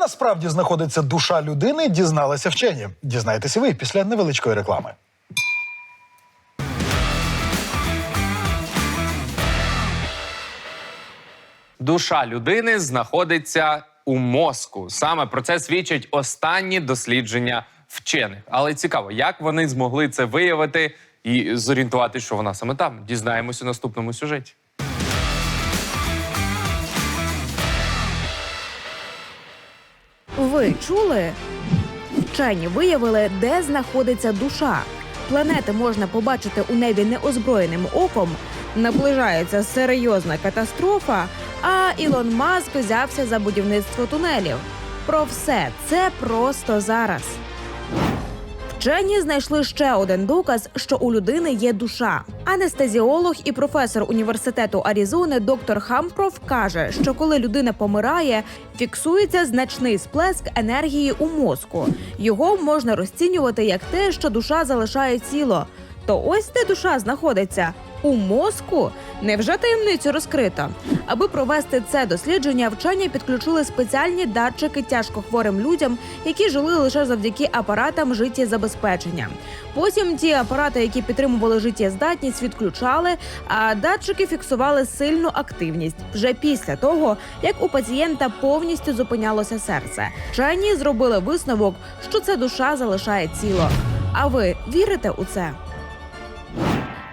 насправді знаходиться душа людини, дізналися вчені. Дізнаєтеся ви після невеличкої реклами. Душа людини знаходиться у мозку. Саме про це свідчать останні дослідження вчених. Але цікаво, як вони змогли це виявити і зорієнтувати, що вона саме там. Дізнаємося у наступному сюжеті. Ви чули? Вчені виявили, де знаходиться душа. Планети можна побачити у небі неозброєним оком. Наближається серйозна катастрофа, а Ілон Маск взявся за будівництво тунелів. Про все це просто зараз. Вчені знайшли ще один доказ, що у людини є душа. Анестезіолог і професор університету Аризони доктор Хампров каже, що коли людина помирає, фіксується значний сплеск енергії у мозку. Його можна розцінювати як те, що душа залишає тіло. То ось де душа знаходиться у мозку. Невже таємницю розкрито? Аби провести це дослідження, вчені підключили спеціальні датчики тяжкохворим людям, які жили лише завдяки апаратам життєзабезпечення. Потім ті апарати, які підтримували життєздатність, відключали, а датчики фіксували сильну активність вже після того, як у пацієнта повністю зупинялося серце. Вчені зробили висновок, що це душа залишає тіло. А ви вірите у це?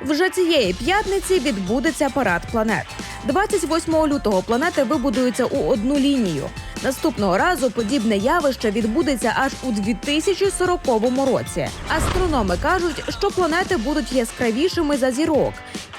Вже цієї п'ятниці відбудеться парад планет. 28 лютого планети вибудуються у одну лінію. Наступного разу подібне явище відбудеться аж у 2040 році. Астрономи кажуть, що планети будуть яскравішими за зірок,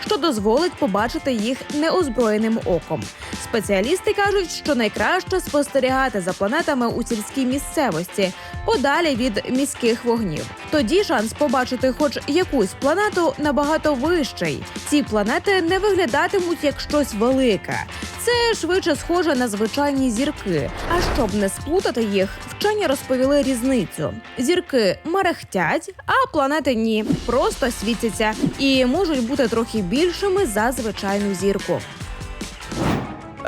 що дозволить побачити їх неозброєним оком. Спеціалісти кажуть, що найкраще спостерігати за планетами у сільській місцевості, подалі від міських вогнів. Тоді шанс побачити хоч якусь планету набагато вищий. Ці планети не виглядатимуть як щось велике. Це швидше схоже на звичайні зірки. А щоб не сплутати їх, вчені розповіли різницю. Зірки мерехтять, а планети ні, просто світяться і можуть бути трохи більшими за звичайну зірку.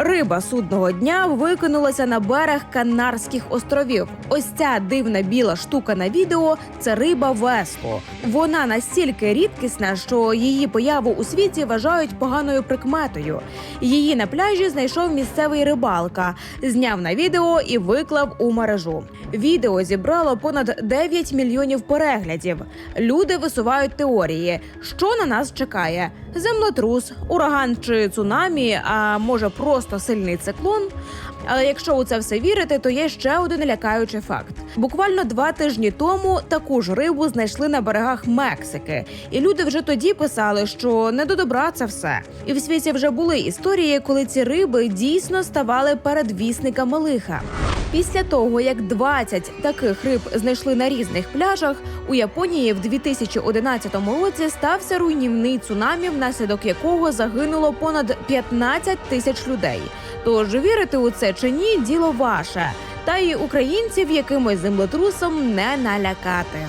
Риба судного дня викинулася на берег Канарських островів. Ось ця дивна біла штука на відео це риба весло. Вона настільки рідкісна, що її появу у світі вважають поганою прикметою. Її на пляжі знайшов місцевий рибалка, зняв на відео і виклав у мережу. Відео зібрало понад 9 мільйонів переглядів. Люди висувають теорії, що на нас чекає: землетрус, ураган чи цунамі, а може просто сильний циклон. Але якщо у це все вірити, то є ще один лякаючий факт. Буквально два тижні тому таку ж рибу знайшли на берегах Мексики, і люди вже тоді писали, що не до добра це все. І в світі вже були історії, коли ці риби дійсно ставали передвісниками лиха. Після того, як 20 таких риб знайшли на різних пляжах, у Японії в 2011 році стався руйнівний цунамі, внаслідок якого загинуло понад 15 тисяч людей. Тож вірити у це чи ні, діло ваше. Та й українців якимось землетрусом не налякати.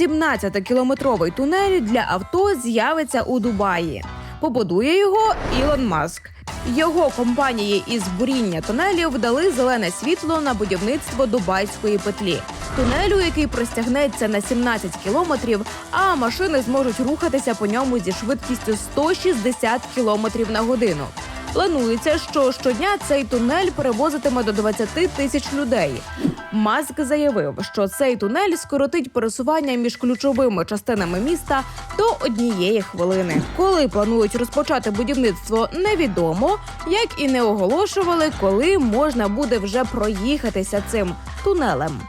17-кілометровий тунель для авто з'явиться у Дубаї. Побудує його Ілон Маск. Його компанії із буріння тунелів дали зелене світло на будівництво дубайської петлі. Тунелю, який простягнеться на 17 кілометрів, а машини зможуть рухатися по ньому зі швидкістю 160 кілометрів на годину. Планується, що щодня цей тунель перевозитиме до 20 тисяч людей. Маск заявив, що цей тунель скоротить пересування між ключовими частинами міста до однієї хвилини. Коли планують розпочати будівництво, невідомо, як і не оголошували, коли можна буде вже проїхатися цим тунелем.